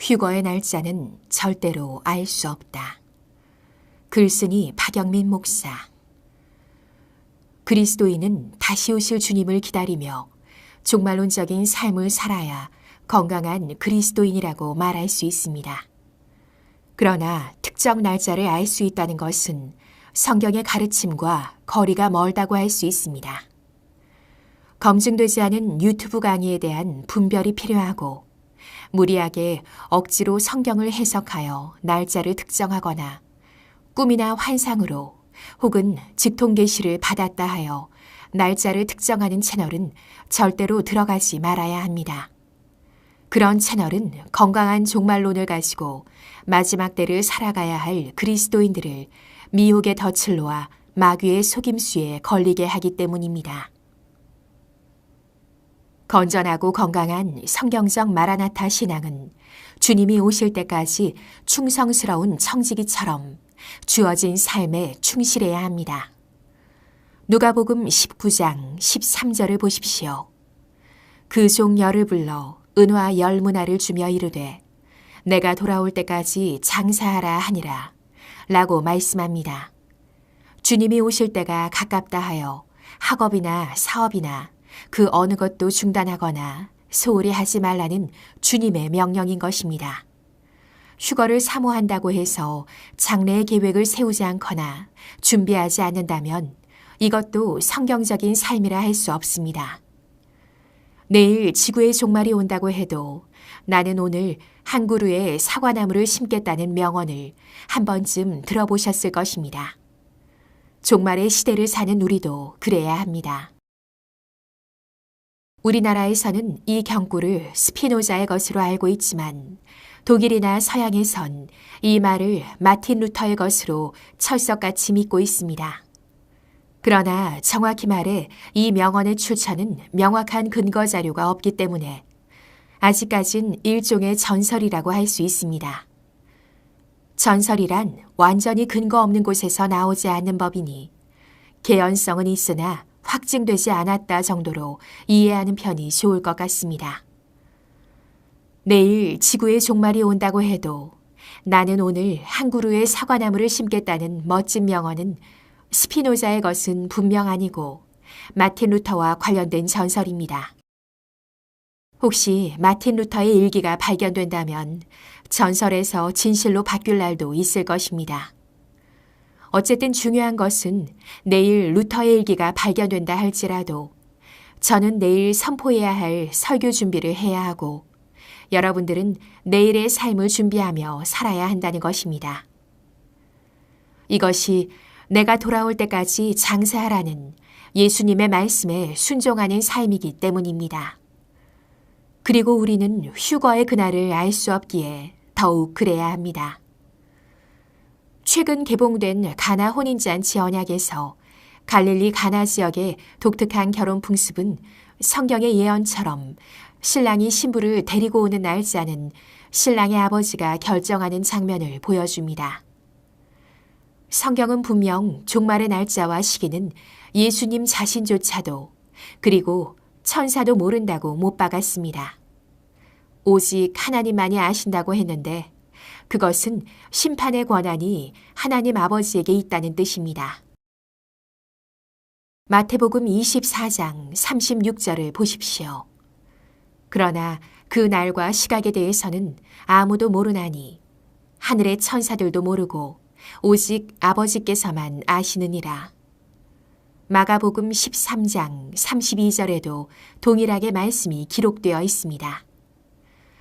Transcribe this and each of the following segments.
휴거의 날짜는 절대로 알 수 없다. 글쓴이 박영민 목사 그리스도인은 다시 오실 주님을 기다리며 종말론적인 삶을 살아야 건강한 그리스도인이라고 말할 수 있습니다. 그러나 특정 날짜를 알 수 있다는 것은 성경의 가르침과 거리가 멀다고 할 수 있습니다. 검증되지 않은 유튜브 강의에 대한 분별이 필요하고 무리하게 억지로 성경을 해석하여 날짜를 특정하거나 꿈이나 환상으로 혹은 직통 계시를 받았다 하여 날짜를 특정하는 채널은 절대로 들어가지 말아야 합니다. 그런 채널은 건강한 종말론을 가지고 마지막 때를 살아가야 할 그리스도인들을 미혹의 덫을 놓아 마귀의 속임수에 걸리게 하기 때문입니다. 건전하고 건강한 성경적 마라나타 신앙은 주님이 오실 때까지 충성스러운 청지기처럼 주어진 삶에 충실해야 합니다. 누가복음 19장 13절을 보십시오. 그 종 열을 불러 은화 열 문화를 주며 이르되 내가 돌아올 때까지 장사하라 하니라 라고 말씀합니다. 주님이 오실 때가 가깝다 하여 학업이나 사업이나 그 어느 것도 중단하거나 소홀히 하지 말라는 주님의 명령인 것입니다. 휴거를 사모한다고 해서 장래의 계획을 세우지 않거나 준비하지 않는다면 이것도 성경적인 삶이라 할 수 없습니다. 내일 지구의 종말이 온다고 해도 나는 오늘 한 그루의 사과나무를 심겠다는 명언을 한 번쯤 들어보셨을 것입니다. 종말의 시대를 사는 우리도 그래야 합니다. 우리나라에서는 이 경구를 스피노자의 것으로 알고 있지만 독일이나 서양에선 이 말을 마틴 루터의 것으로 철석같이 믿고 있습니다. 그러나 정확히 말해 이 명언의 출처는 명확한 근거 자료가 없기 때문에 아직까진 일종의 전설이라고 할 수 있습니다. 전설이란 완전히 근거 없는 곳에서 나오지 않는 법이니 개연성은 있으나 확증되지 않았다 정도로 이해하는 편이 좋을 것 같습니다. 내일 지구의 종말이 온다고 해도 나는 오늘 한 그루의 사과나무를 심겠다는 멋진 명언은 스피노자의 것은 분명 아니고 마틴 루터와 관련된 전설입니다. 혹시 마틴 루터의 일기가 발견된다면 전설에서 진실로 바뀔 날도 있을 것입니다. 어쨌든 중요한 것은 내일 루터의 일기가 발견된다 할지라도 저는 내일 선포해야 할 설교 준비를 해야 하고 여러분들은 내일의 삶을 준비하며 살아야 한다는 것입니다. 이것이 내가 돌아올 때까지 장사하라는 예수님의 말씀에 순종하는 삶이기 때문입니다. 그리고 우리는 휴거의 그날을 알 수 없기에 더욱 그래야 합니다. 최근 개봉된 가나 혼인잔치 언약에서 갈릴리 가나 지역의 독특한 결혼 풍습은 성경의 예언처럼 신랑이 신부를 데리고 오는 날짜는 신랑의 아버지가 결정하는 장면을 보여줍니다. 성경은 분명 종말의 날짜와 시기는 예수님 자신조차도 그리고 천사도 모른다고 못 박았습니다. 오직 하나님만이 아신다고 했는데 그것은 심판의 권한이 하나님 아버지에게 있다는 뜻입니다. 마태복음 24장 36절을 보십시오. 그러나 그 날과 시각에 대해서는 아무도 모르나니 하늘의 천사들도 모르고 오직 아버지께서만 아시느니라. 마가복음 13장 32절에도 동일하게 말씀이 기록되어 있습니다.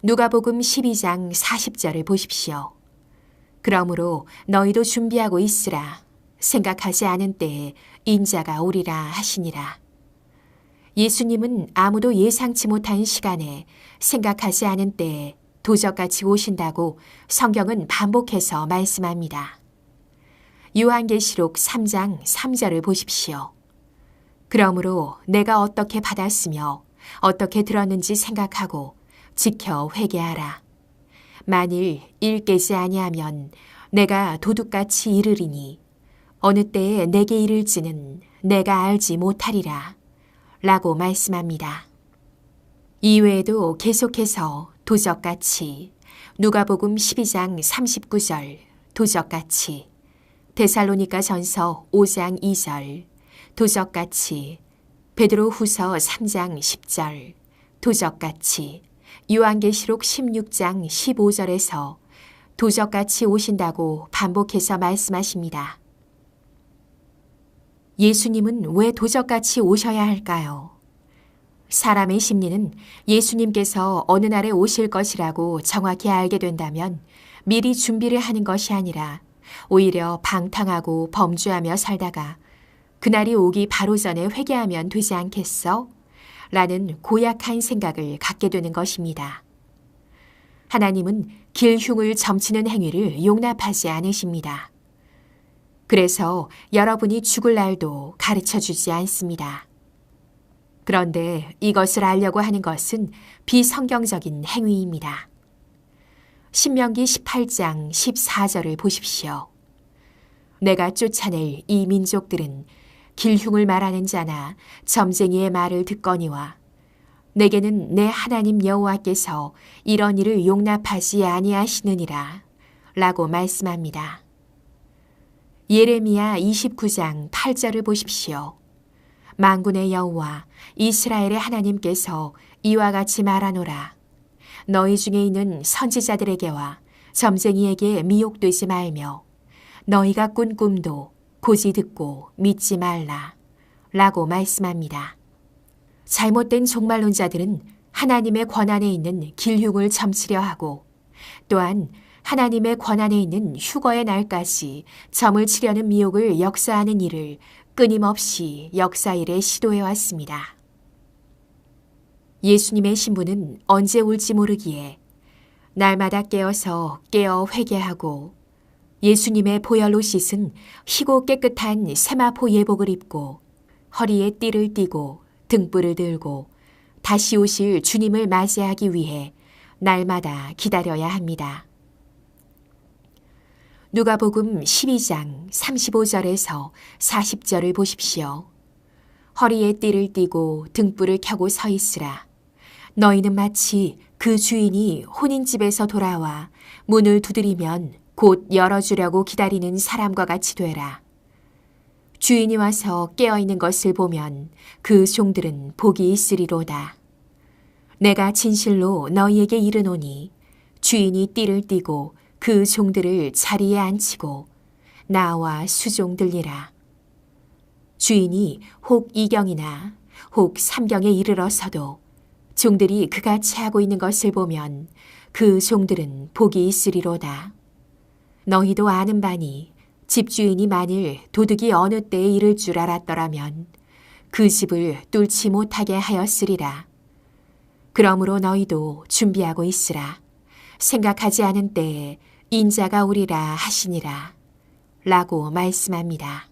누가복음 12장 40절을 보십시오. 그러므로 너희도 준비하고 있으라. 생각하지 않은 때에 인자가 오리라 하시니라. 예수님은 아무도 예상치 못한 시간에 생각하지 않은 때에 도적같이 오신다고 성경은 반복해서 말씀합니다. 요한계시록 3장 3절을 보십시오. 그러므로 내가 어떻게 받았으며 어떻게 들었는지 생각하고 지켜 회개하라. 만일 일 깨지 아니하면 내가 도둑같이 이르리니 어느 때에 내게 이를지는 내가 알지 못하리라. 라고 말씀합니다. 이외에도 계속해서 도적같이 누가복음 12장 39절 도적같이 데살로니가 전서 5장 2절 도적같이 베드로 후서 3장 10절 도적같이 요한계시록 16장 15절에서 도적같이 오신다고 반복해서 말씀하십니다. 예수님은 왜 도적같이 오셔야 할까요? 사람의 심리는 예수님께서 어느 날에 오실 것이라고 정확히 알게 된다면 미리 준비를 하는 것이 아니라 오히려 방탕하고 범죄하며 살다가 그날이 오기 바로 전에 회개하면 되지 않겠어? 라는 고약한 생각을 갖게 되는 것입니다. 하나님은 길흉을 점치는 행위를 용납하지 않으십니다. 그래서 여러분이 죽을 날도 가르쳐 주지 않습니다. 그런데 이것을 알려고 하는 것은 비성경적인 행위입니다. 신명기 18장 14절을 보십시오. 내가 쫓아낼 이 민족들은 길흉을 말하는 자나 점쟁이의 말을 듣거니와 내게는 내 하나님 여호와께서 이런 일을 용납하지 아니하시느니라 라고 말씀합니다. 예레미야 29장 8절을 보십시오. 만군의 여호와 이스라엘의 하나님께서 이와 같이 말하노라. 너희 중에 있는 선지자들에게와 점쟁이에게 미혹되지 말며 너희가 꾼 꿈도 고지 듣고 믿지 말라. 라고 말씀합니다. 잘못된 종말론자들은 하나님의 권한에 있는 길흉을 점치려 하고 또한 하나님의 권한에 있는 휴거의 날까지 점을 치려는 미혹을 역사하는 일을 끊임없이 역사일에 시도해 왔습니다. 예수님의 신부는 언제 올지 모르기에 날마다 깨어서 깨어 회개하고 예수님의 보혈로 씻은 희고 깨끗한 세마포 예복을 입고 허리에 띠를 띠고 등불을 들고 다시 오실 주님을 맞이하기 위해 날마다 기다려야 합니다. 누가복음 12장 35절에서 40절을 보십시오. 허리에 띠를 띠고 등불을 켜고 서 있으라. 너희는 마치 그 주인이 혼인집에서 돌아와 문을 두드리면 곧 열어주려고 기다리는 사람과 같이 되라. 주인이 와서 깨어있는 것을 보면 그 종들은 복이 있으리로다. 내가 진실로 너희에게 이르노니 주인이 띠를 띠고 그 종들을 자리에 앉히고 나와 수종들리라. 주인이 혹 이경이나 혹 삼경에 이르러서도 종들이 그가 취하고 있는 것을 보면 그 종들은 복이 있으리로다. 너희도 아는 바니 집주인이 만일 도둑이 어느 때에 이를 줄 알았더라면 그 집을 뚫지 못하게 하였으리라. 그러므로 너희도 준비하고 있으라. 생각하지 않은 때에 인자가 오리라 하시니라. 라고 말씀합니다.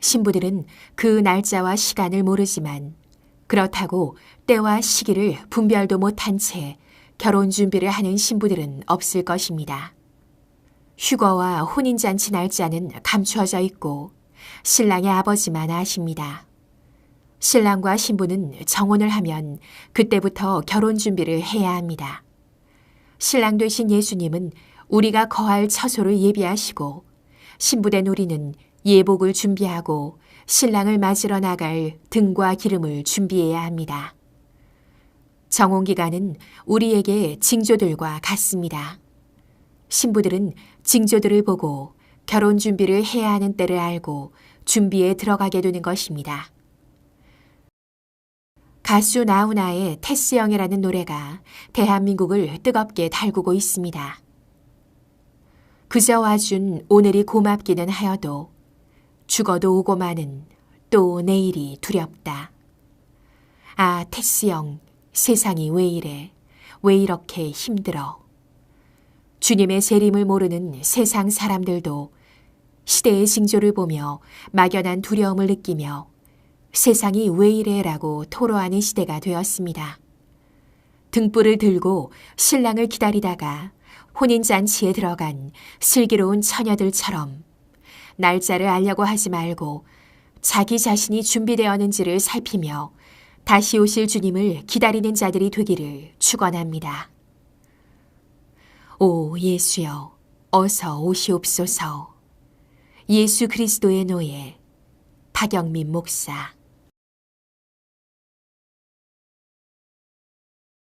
신부들은 그 날짜와 시간을 모르지만 그렇다고 때와 시기를 분별도 못한 채 결혼 준비를 하는 신부들은 없을 것입니다. 휴거와 혼인잔치 날짜는 감추어져 있고 신랑의 아버지만 아십니다. 신랑과 신부는 정혼을 하면 그때부터 결혼 준비를 해야 합니다. 신랑 되신 예수님은 우리가 거할 처소를 예비하시고 신부된 우리는 예복을 준비하고 신랑을 맞으러 나갈 등과 기름을 준비해야 합니다. 정혼 기간은 우리에게 징조들과 같습니다. 신부들은 징조들을 보고 결혼 준비를 해야 하는 때를 알고 준비에 들어가게 되는 것입니다. 가수 나훈아의 테스영이라는 노래가 대한민국을 뜨겁게 달구고 있습니다. 그저 와준 오늘이 고맙기는 하여도 죽어도 오고 마는 또 내일이 두렵다. 아, 테스영, 세상이 왜 이래? 왜 이렇게 힘들어? 주님의 재림을 모르는 세상 사람들도 시대의 징조를 보며 막연한 두려움을 느끼며 세상이 왜 이래라고 토로하는 시대가 되었습니다. 등불을 들고 신랑을 기다리다가 혼인잔치에 들어간 슬기로운 처녀들처럼 날짜를 알려고 하지 말고 자기 자신이 준비되었는지를 살피며 다시 오실 주님을 기다리는 자들이 되기를 축원합니다. 오 예수여, 어서 오시옵소서. 예수 그리스도의 노예, 박영민 목사.